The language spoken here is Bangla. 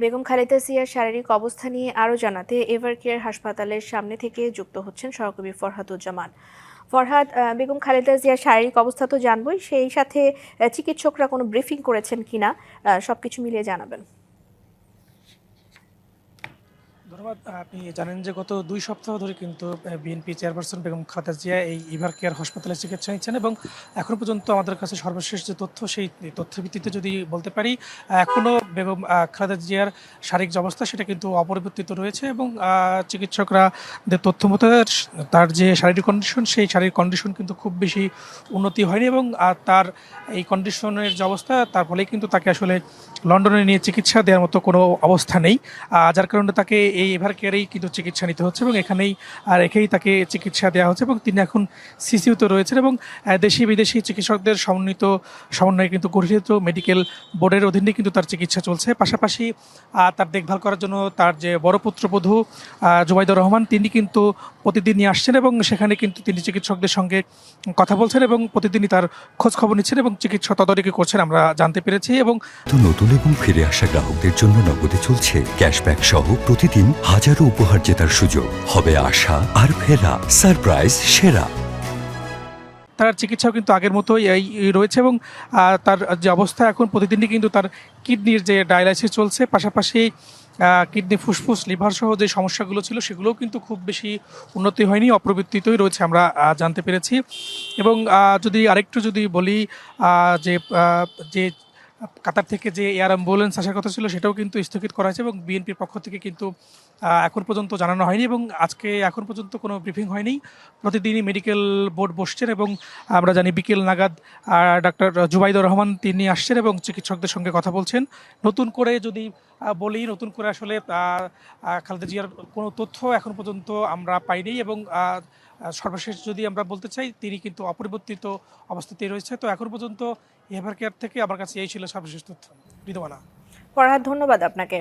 বেগম খালেদা জিয়ার শারীরিক অবস্থা নিয়ে আরও জানাতে এভার কেয়ার হাসপাতালের সামনে থেকে যুক্ত হচ্ছেন সহকবি ফরহাদুজ্জামান। ফরহাদ বেগম খালেদা জিয়ার শারীরিক অবস্থা তো জানবই, সেই সাথে চিকিৎসকরা কোনো ব্রিফিং করেছেন কিনা সব কিছু মিলিয়ে জানাবেন। ধন্যবাদ। আপনি জানেন যে গত দুই সপ্তাহ ধরে কিন্তু বিএনপি চেয়ারপারসন বেগম খালেদা জিয়া এই ইভার কেয়ার হাসপাতালে চিকিৎসা নিচ্ছেন এবং এখন পর্যন্ত আমাদের কাছে সর্বশেষ যে তথ্য, সেই তথ্যের ভিত্তিতে যদি বলতে পারি এখনও বেগম খালেদা জিয়ার শারীরিক যে অবস্থা সেটা কিন্তু অপরিবর্তিত রয়েছে এবং চিকিৎসকরা যে তথ্য মতো তার যে শারীরিক কন্ডিশন সেই শারীরিক কন্ডিশন কিন্তু খুব বেশি উন্নতি হয়নি এবং তার এই কন্ডিশনের যে অবস্থা, তার ফলে কিন্তু তাকে আসলে লন্ডনে নিয়ে চিকিৎসা দেওয়ার মতো কোনো অবস্থা নেই। যার কারণে তাকে এই এভার কেয়ারেই কিন্তু চিকিৎসা নিতে হচ্ছে এবং এখানেই রেখেই তাকে চিকিৎসা দেওয়া হচ্ছে এবং তিনি এখন সিসিউতে রয়েছেন এবং দেশি বিদেশি চিকিৎসকদের সমন্বিত, সমন্বয়ে কিন্তু গঠিত মেডিকেল বোর্ডের অধীনে কিন্তু তার চিকিৎসা চলছে। পাশাপাশি তার দেখভাল করার জন্য তার যে বড় পুত্রবধূ জুবাইদুর রহমান, তিনি কিন্তু প্রতিদিনই আসছেন এবং সেখানে কিন্তু তিনি চিকিৎসকদের সঙ্গে কথা বলছেন এবং প্রতিদিনই তার খোঁজ খবর নিচ্ছেন এবং চিকিৎসা তদারকি করছেন আমরা জানতে পেরেছি এবং নতুন এবং ফিরে আসা গ্রাহকদের জন্য নগদে চলছে ক্যাশব্যাক সহ প্রতিদিন হাজারো উপহার জেতার সুযোগ। হবে আশা আর ফেরা। সারপ্রাইজ, সেরা। তার চিকিৎসাও কিন্তু আগের মতোই রয়েছে এবং তার যে অবস্থা এখন প্রতিদিনই কিন্তু তার কিডনির যে ডায়ালাইসিস চলছে, পাশাপাশি কিডনি ফুসফুস, লিভার সহ যে সমস্যাগুলো ছিল সেগুলোও কিন্তু খুব বেশি উন্নতি হয়নি, অপ্রবৃত্তিতই রয়েছে আমরা জানতে পেরেছি। এবং যদি আরেকটু যদি বলি যে যে কাতার থেকে যে এয়ার অ্যাম্বুলেন্স আসার কথা ছিল, সেটাও কিন্তু স্থগিত করা হয়েছে এবং বিএনপির পক্ষ থেকে কিন্তু এখন পর্যন্ত জানানো হয়নি এবং আজকে এখন পর্যন্ত কোনো ব্রিফিং হয়নি। প্রতিদিনই মেডিকেল বোর্ড বসছেন এবং আমরা জানি বিকেল নাগাদ ডাক্তার জুবাইদুর রহমান তিনি আসছেন এবং চিকিৎসকদের সঙ্গে কথা বলছেন। নতুন করে যদি বলি, নতুন করে আসলে খালেদা জিয়ার কোনো তথ্য এখন পর্যন্ত আমরা পাইনি এবং সর্বশেষ যদি আমরা বলতে চাই, তিনি কিন্তু অপরিবর্তিত অবস্থাতেই রয়েছে। তো এখন পর্যন্ত এভার কেয়ার থেকে আমার কাছে এই ছিল সর্বশেষ তথ্য। বিধবানা পড়ার ধন্যবাদ আপনাকে।